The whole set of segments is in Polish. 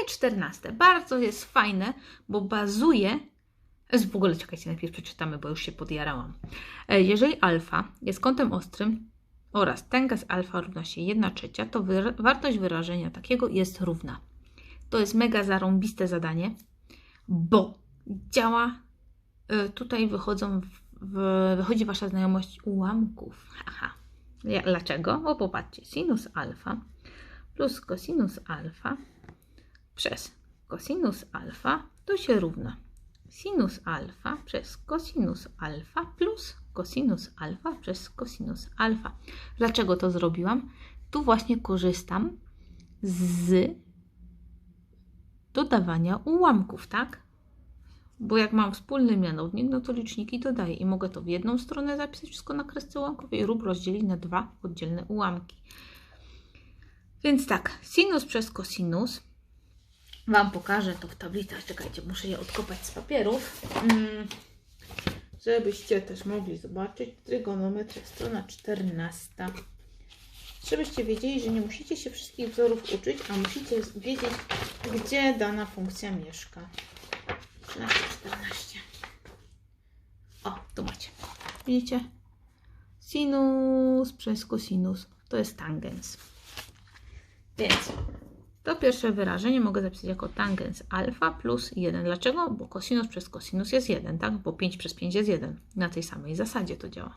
Wyrażenie czternaste bardzo jest fajne, bo bazuje. W ogóle czekajcie, najpierw przeczytamy, bo już się podjarałam. E, Jeżeli alfa jest kątem ostrym oraz tangent alfa równa się 1 trzecia, to wartość wyrażenia takiego jest równa. To jest mega zarąbiste zadanie, bo działa. e, Tutaj wychodzą, w, wychodzi Wasza znajomość ułamków. Aha. Dlaczego? Bo popatrzcie, sinus alfa plus cosinus alfa przez cosinus alfa to się równa sinus alfa przez cosinus alfa plus cosinus alfa przez cosinus alfa. Dlaczego to zrobiłam? Tu właśnie korzystam z dodawania ułamków, tak? Bo jak mam wspólny mianownik, no to liczniki dodaję i mogę to w jedną stronę zapisać wszystko na kresce ułamkowej lub rozdzielić na dwa oddzielne ułamki. Więc tak, sinus przez cosinus. Wam pokażę to w tablicach. Czekajcie, muszę je odkopać z papierów. Mm, żebyście też mogli zobaczyć. Trygonometria, strona 14. Żebyście wiedzieli, że nie musicie się wszystkich wzorów uczyć, a musicie wiedzieć, gdzie dana funkcja mieszka. 13, 14. O, tu macie. Widzicie? Sinus przez cosinus to jest tangens. Więc to pierwsze wyrażenie mogę zapisać jako tangens alfa plus 1. Dlaczego? Bo cosinus przez cosinus jest 1, tak? Bo 5 przez 5 jest 1. Na tej samej zasadzie to działa.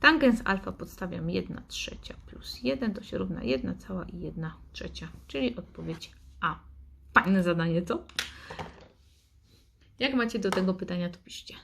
Tangens alfa podstawiam 1 trzecia plus 1 to się równa 1 cała i 1 trzecia, czyli odpowiedź A. Fajne zadanie, co? Jak macie do tego pytania, to piszcie.